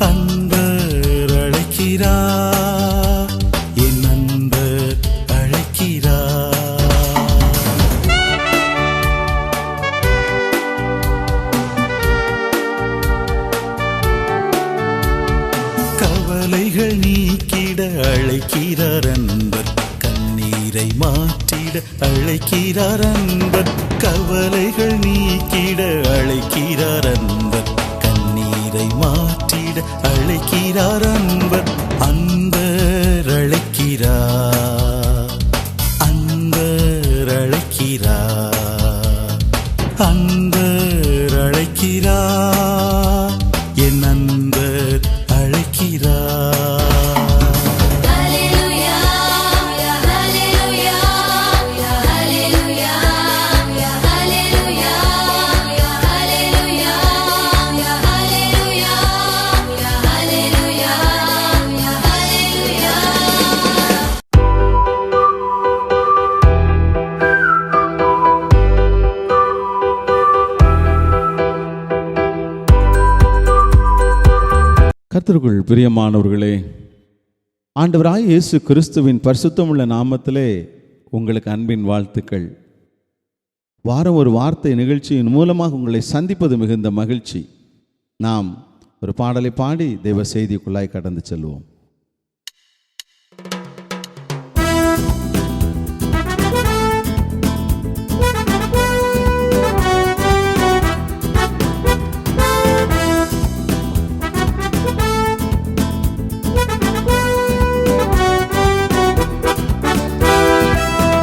அன்பர் அழைக்கிறார் என் அன்பர் அழைக்கிறார் கவலைகள் நீக்கிட அழைக்கிறார் அன்பர் கண்ணீரை மாற்றிட அழைக்கிறார் அன்பர் கவலைகள் நீக்கிட அழைக்கிறார் அன்பர். கண்ணீரை மாற்றிட அழைக்கிறார் அன்பர் அன்பர் அழைக்கிறார். கர்த்தருக்குள் பிரியமானவர்களே ஆண்டவராய் இயேசு கிறிஸ்துவின் பரிசுத்தமுள்ள நாமத்திலே உங்களுக்கு அன்பின் வாழ்த்துக்கள். வாரம் ஒரு வார்த்தை நிகழ்ச்சியின் மூலமாக உங்களை சந்திப்பது மிகுந்த மகிழ்ச்சி. நாம் ஒரு பாடலை பாடி தெய்வ செய்திக்குள்ளாய் கடந்து செல்வோம்.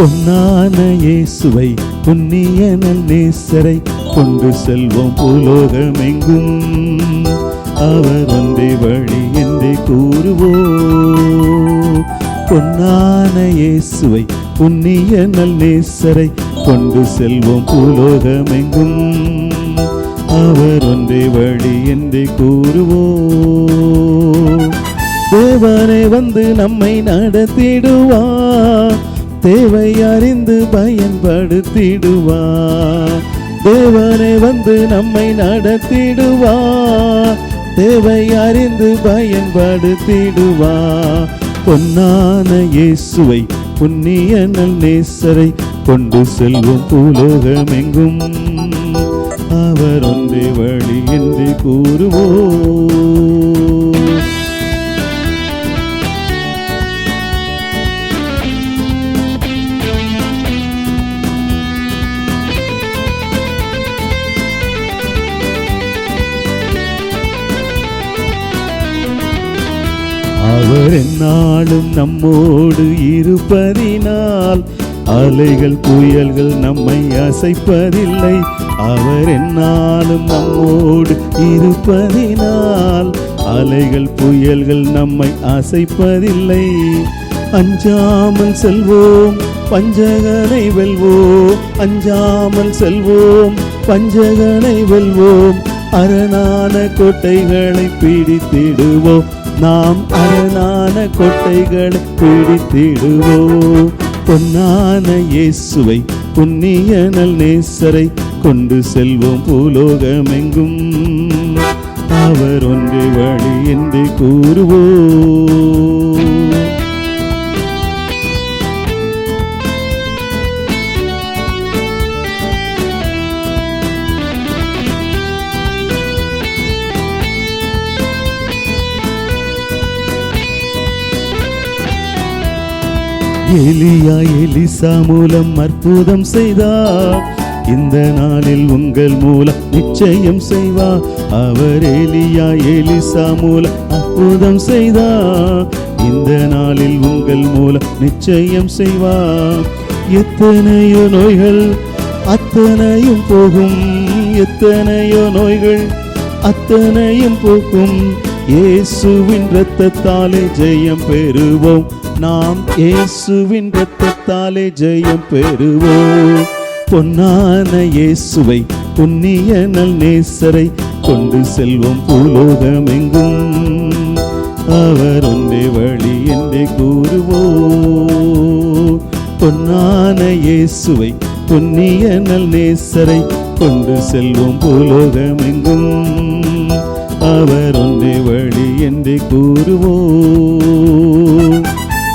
பொன்னான இயேசுவை புண்ணியனல் நேசரை கொண்டு செல்வோம் பூலோகமெங்கும் அவர் ஒன்றே வழி என்று கூறுவோ பொன்னான இயேசுவை புண்ணியனல் நேசரை கொண்டு செல்வோம் பூலோகமெங்கும் அவர் ஒன்றே வழி என்று கூறுவோ தேவனே வந்து நம்மை நடத்திடுவார். தேவை அறிந்து பயன்படுத்திடுவார் தேவனை வந்து நம்மை நடத்திடுவார் தேவை அறிந்து பயன்படுத்திடுவார் பொன்னான இயேசுவை புண்ணிய நல் நேசரை கொண்டு செல்வோம் பூலோகமெங்கும். அவர் ஒன்றே வழி என்று கூறுவோம். நம்மோடு இருப்பதினால் அலைகள் புயல்கள் நம்மை அசைப்பதில்லை. அவர் என்னாலும் நம்மோடு இருப்பதினால் அலைகள் புயல்கள் நம்மை அசைப்பதில்லை. அஞ்சாமல் செல்வோம் பஞ்சகனை வெல்வோம் அஞ்சாமல் செல்வோம் பஞ்சகனை வெல்வோம். அரணான கோட்டைகளை பிடித்திடுவோம். நாம் அரணான கோட்டைகளை பிடித்திடுவோம். பொன்னான இயேசுவை புண்ணியனல் நேசரை கொண்டு செல்வோம் பூலோகமெங்கும். அவர் ஒன்று வழி என்று கூறுவோம். எலியா எலிசா மூலம் அற்புதம் செய்தார் இந்த நாளில் உங்கள் மூலம் நிச்சயம் செய்வார் அவர் எலியா எலிசா மூலம் அற்புதம் செய்தார் இந்த நாளில் உங்கள் மூலம் நிச்சயம் செய்வார் எத்தனையோ நோய்கள் அத்தனையும் போகும். எத்தனையோ நோய்கள் அத்தனையும் போக்கும். இயேசுவின் இரத்தத்தாலே ஜெயம் பெறுவோம். நாம் இயேசுவின் இரத்தத்தாலே ஜெயம் பெறுவோம். பொன்னான இயேசுவை புண்ணிய நல் நேசரை கொண்டு செல்வோம் பூலோகமெங்கும். அவர் ஒன்றே வழி என்றே கூறுவோம். பொன்னான இயேசுவை புண்ணியனல் நேசரை கொண்டு செல்வோம் பூலோகமெங்கும். அவர் ஒன்றே வழி என்று கூறுவோம்.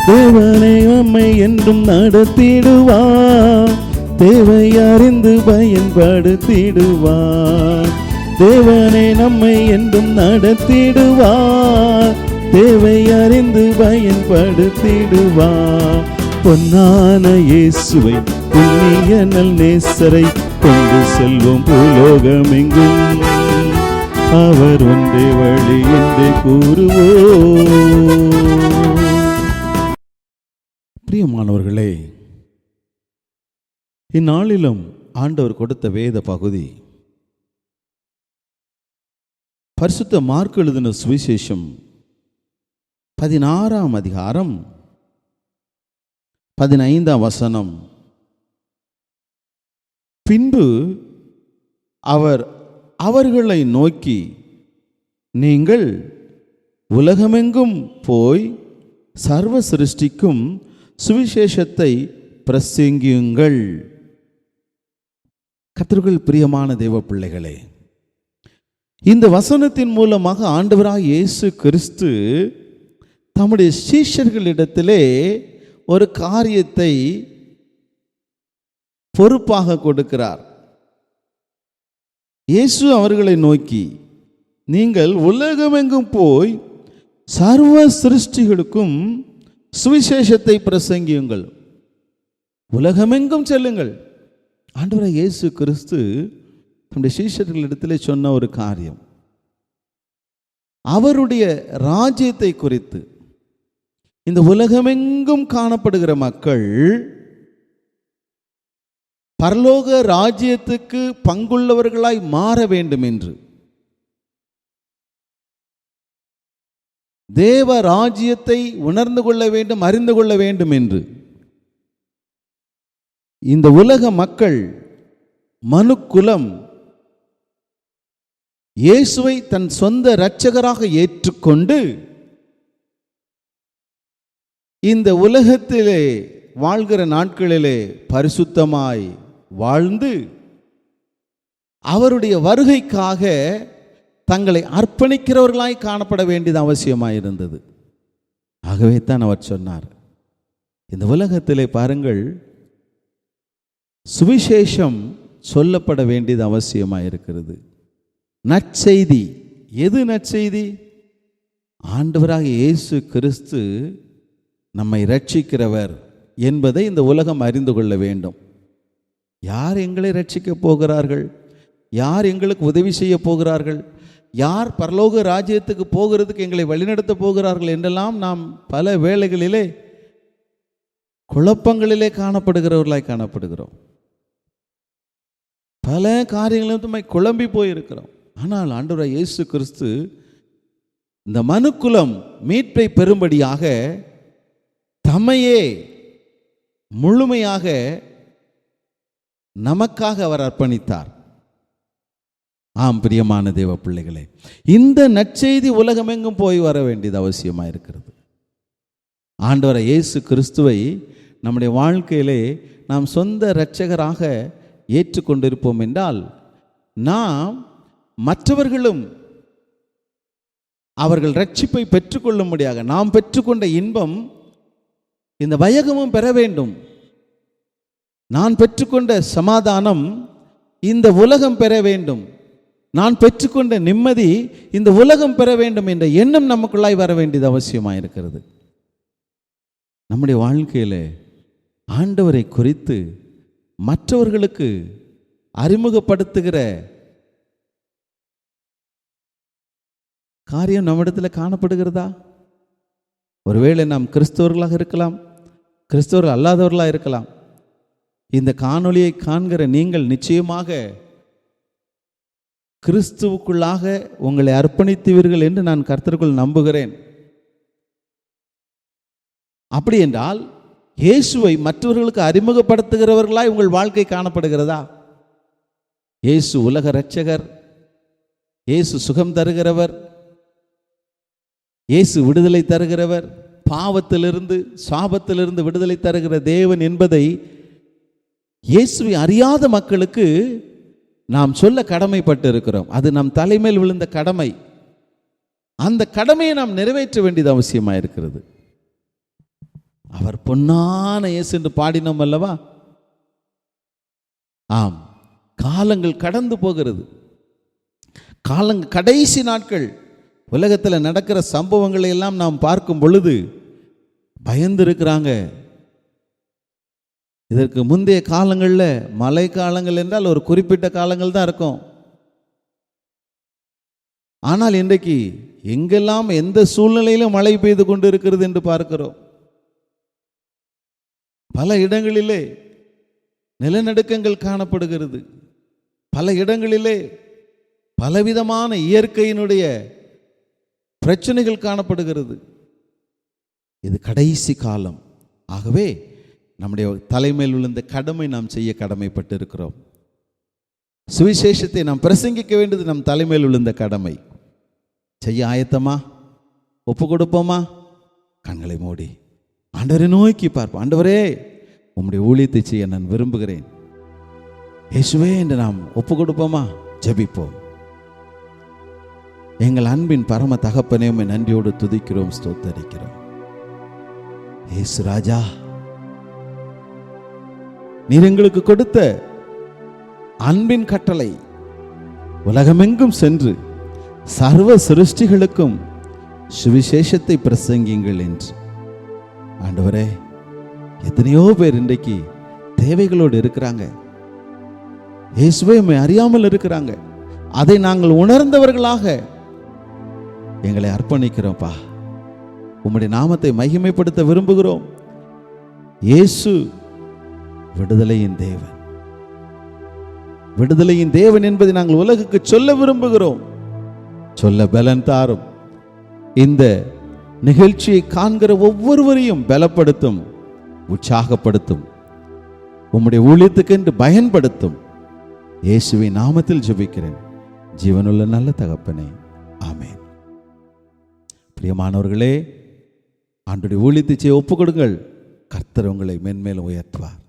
தேவனை நம்மை என்றும் நடத்திடுவார். தேவை அறிந்து பயன்படுத்திடுவார். தேவனை நம்மை என்றும் நடத்திடுவார். தேவை அறிந்து பயன்படுத்திடுவார். பொன்னான இயேசுவை புண்ணிய நல் நேசரை கொண்டு செல்வோம். பூலோகமெங்கும் அவர் ஒன்றே வழி என்று கூறுவோ பிரியமானவர்களே இந்நாளிலும் ஆண்டவர் கொடுத்த வேத பகுதி. பரிசுத்த மார்க் எழுதின சுவிசேஷம் பதினாறாம் அதிகாரம் பதினைந்தாம் வசனம். பின்பு அவர் அவர்களை நோக்கி நீங்கள் உலகமெங்கும் போய் சர்வ சிருஷ்டிக்கும் சுவிசேஷத்தை பிரசங்கியுங்கள். கத்தர்கள் பிரியமான தெய்வ பிள்ளைகளே இந்த வசனத்தின் மூலமாக ஆண்டவராக இயேசு கிறிஸ்து தம்முடைய சீஷர்களிடத்திலே ஒரு காரியத்தை பொறுப்பாக கொடுக்கிறார். இயேசு அவர்களை நோக்கி நீங்கள் உலகமெங்கும் போய் சர்வ சிருஷ்டிகளுக்கும் சுவிசேஷத்தை பிரசங்கியுங்கள். உலகமெங்கும் செல்லுங்கள். ஆண்டவராக இயேசு கிறிஸ்து தம்முடைய சீஷர்களிடத்திலே சொன்ன ஒரு காரியம். அவருடைய ராஜ்யத்தை குறித்து இந்த உலகமெங்கும் காணப்படுகிற மக்கள் பரலோக ராஜ்யத்துக்கு பங்குள்ளவர்களாய் மாற வேண்டும் என்று தேவ ராஜ்யத்தை உணர்ந்து கொள்ள வேண்டும் அறிந்து கொள்ள வேண்டும் என்று இந்த உலக மக்கள் மனுக்குலம் இயேசுவை தன் சொந்த இரட்சகராக ஏற்றுக்கொண்டு இந்த உலகத்திலே வாழ்கிற நாட்களிலே பரிசுத்தமாய் வாழ்ந்து அவருடைய வருகைக்காக தங்களை அர்ப்பணிக்கிறவர்களாய் காணப்பட வேண்டியது அவசியமாக இருந்தது ஆகவே தான் அவர் சொன்னார். இந்த உலகத்திலே பாருங்கள் சுவிசேஷம் சொல்லப்பட வேண்டியது அவசியமாக இருக்கிறது நற்செய்தி. எது நற்செய்தி? ஆண்டவராக இயேசு கிறிஸ்து நம்மை ரட்சிக்கிறவர் என்பதை இந்த உலகம் அறிந்து கொள்ள வேண்டும். யார் எங்களை ரட்சிக்கப் போகிறார்கள்? யார் எங்களுக்கு உதவி செய்ய போகிறார்கள்? யார் பரலோக ராஜ்யத்துக்கு போகிறதுக்கு எங்களை வழிநடத்த போகிறார்கள் என்றெல்லாம் நாம் பல வேளைகளிலே குழப்பங்களிலே காணப்படுகிறவர்களாய் காணப்படுகிறோம். பல காரியங்களும் தம்மை குழம்பி போயிருக்கிறோம். ஆனால் ஆண்டவராய் இயேசு கிறிஸ்து இந்த மனுக்குலம் மீட்பை பெறும்படியாக தம்மையே முழுமையாக நமக்காக அவர் அர்ப்பணித்தார். ஆம் பிரியமான தேவ பிள்ளைகளே இந்த நற்செய்தி உலகமெங்கும் போய் வர வேண்டியது அவசியமாக இருக்கிறது. ஆண்டவர இயேசு கிறிஸ்துவை நம்முடைய வாழ்க்கையிலே நாம் சொந்த இரட்சகராக ஏற்றுக்கொண்டிருப்போம் என்றால் நாம் மற்றவர்களும் அவர்கள் ரட்சிப்பை பெற்றுக்கொள்ளும்படியாக நாம் பெற்றுக்கொண்ட இன்பம் இந்த வையகமும் பெற வேண்டும். நான் பெற்றுக்கொண்ட சமாதானம் இந்த உலகம் பெற வேண்டும். நான் பெற்றுக்கொண்ட நிம்மதி இந்த உலகம் பெற வேண்டும் என்ற எண்ணம் நமக்குள்ளாய் வர வேண்டியது அவசியமாக இருக்கிறது. நம்முடைய வாழ்க்கையில் ஆண்டவரை குறித்து மற்றவர்களுக்கு அறிமுகப்படுத்துகிற காரியம் நம்மிடத்தில் காணப்படுகிறதா? ஒருவேளை நாம் கிறிஸ்தவர்களாக இருக்கலாம் கிறிஸ்தவர்கள் அல்லாதவர்களாக இருக்கலாம் இந்த காணொளியை காண்கிற நீங்கள் நிச்சயமாக கிறிஸ்துவுக்குள்ளாக உங்களை அர்ப்பணித்துவீர்கள் என்று நான் கர்த்தருக்குள் நம்புகிறேன். அப்படி என்றால் இயேசுவை மற்றவர்களுக்கு அறிமுகப்படுத்துகிறவர்களாய் உங்கள் வாழ்க்கை காணப்படுகிறதா? இயேசு உலக இரட்சகர் இயேசு சுகம் தருகிறவர் இயேசு விடுதலை தருகிறவர் பாவத்திலிருந்து சாபத்திலிருந்து விடுதலை தருகிற தேவன் என்பதை இயேசுவை அறியாத மக்களுக்கு நாம் சொல்ல கடமைப்பட்டு இருக்கிறோம் அது நம் தலைமையில் விழுந்த கடமை. அந்த கடமையை நாம் நிறைவேற்ற வேண்டியது அவசியமாக இருக்கிறது. அவர் பொன்னான இயேசு என்று பாடினோம் அல்லவா? ஆம். காலங்கள் கடந்து போகிறது. காலங்க கடைசி நாட்கள். உலகத்தில் நடக்கிற சம்பவங்களை எல்லாம் நாம் பார்க்கும் பொழுது பயந்து இருக்கிறாங்க. இதற்கு முந்தைய காலங்களில் மழை காலங்கள் என்றால் ஒரு குறிப்பிட்ட காலங்கள் தான் இருக்கும். ஆனால் இன்றைக்கு எங்கெல்லாம் எந்த சூழ்நிலையிலும் மழை பெய்து கொண்டு இருக்கிறது என்று பார்க்கிறோம். பல இடங்களிலே நிலநடுக்கங்கள் காணப்படுகிறது. பல இடங்களிலே பலவிதமான இயற்கையினுடைய பிரச்சனைகள் காணப்படுகிறது. இது கடைசி காலம். ஆகவே நம்முடைய தலைமையில் விழுந்த கடமை நாம் செய்ய கடமைப்பட்டு இருக்கிறோம் சுவிசேஷத்தை நாம் பிரசங்கிக்க வேண்டியது நம் தலைமையில் உள்ள இந்த கடமை. செய்ய ஆயத்தமா? ஒப்பு கொடுப்போமா? கண்களை மூடி. ஆண்டவரை நோக்கி பார்ப்போம். ஆண்டவரே உம்முடைய ஊழியத்தை செய்ய நான் விரும்புகிறேன். இயேசுவே என்று நாம் ஒப்பு கொடுப்போமா? ஜெபிப்போம். எங்கள் அன்பின் பரம தகப்பனே நன்றியோடு துதிக்கிறோம் ஸ்தோத்தரிக்கிறோம். ஏசு ராஜா நீர் எங்களுக்கு கொடுத்த அன்பின் கட்டளை. உலகமெங்கும் சென்று சர்வ சிருஷ்டிகளுக்கும் சுவிசேஷத்தை பிரசங்கியுங்கள் என்று. ஆண்டவரே எத்தனையோ பேர் இன்றைக்கு தேவைகளோடு இருக்கிறாங்க. இயேசுவை அறியாமல் இருக்கிறாங்க. அதை நாங்கள் உணர்ந்தவர்களாக எங்களை அர்ப்பணிக்கிறோம்ப்பா. உம்முடைய நாமத்தை மகிமைப்படுத்த விரும்புகிறோம். இயேசு விடுதலையின் தேவன். விடுதலையின் தேவன் என்பதை நாங்கள் உலகுக்கு சொல்ல விரும்புகிறோம். சொல்ல பலன் தாரும். இந்த நிகழ்ச்சியை காண்கிற ஒவ்வொருவரையும் பலப்படுத்தும் உற்சாகப்படுத்தும் உம்முடைய ஊழியத்துக்கென்று பயன்படுத்தும். இயேசுவின் நாமத்தில் ஜெபிக்கிறேன். ஜீவனுள்ள நல்ல தகப்பனே ஆமேன். பிரியமானவர்களே ஆண்டுடைய ஊழியத்தை செய்ய ஒப்பு கொடுங்கள் கர்த்தர் உங்களை மென்மேலும் உயர்த்துவார்.